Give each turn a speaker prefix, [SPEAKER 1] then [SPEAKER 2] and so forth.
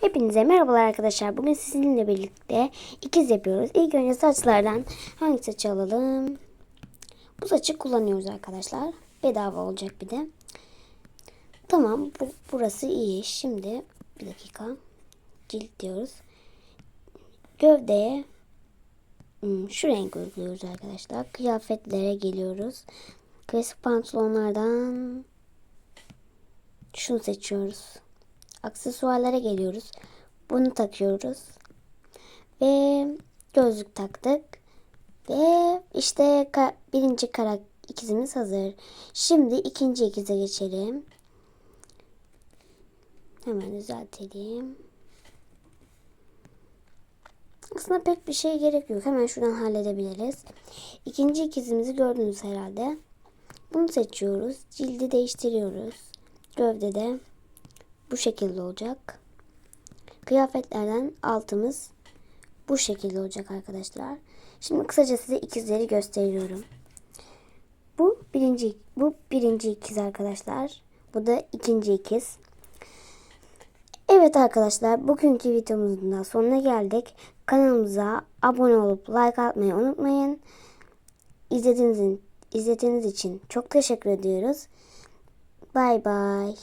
[SPEAKER 1] Hepinize merhabalar arkadaşlar. Bugün sizinle birlikte ikiz yapıyoruz. İlk önce saçlardan hangi saçı alalım? Bu saçı kullanıyoruz arkadaşlar. Bedava olacak bir de. Tamam bu, burası iyi. Şimdi bir dakika. Cilt diyoruz. Gövdeye hmm, şu renk uyguluyoruz arkadaşlar. Kıyafetlere geliyoruz. Klasik pantolonlardan şunu seçiyoruz. Aksesuarlara geliyoruz. Bunu takıyoruz. Ve gözlük taktık. Ve işte birinci kara ikizimiz hazır. Şimdi ikinci ikize geçelim. Hemen düzeltelim. Aslında pek bir şey gerek yok. Hemen şuradan halledebiliriz. İkinci ikizimizi gördünüz herhalde. Bunu seçiyoruz. Cildi değiştiriyoruz. Gövdede bu şekilde olacak. Kıyafetlerden altımız bu şekilde olacak arkadaşlar. Şimdi kısaca size ikizleri gösteriyorum. Bu birinci bu birinci ikiz arkadaşlar. Bu da ikinci ikiz. Evet arkadaşlar bugünkü videomuzun da sonuna geldik. Kanalımıza abone olup like atmayı unutmayın. İzlediğiniz, izlediğiniz için çok teşekkür ediyoruz. Bay bay.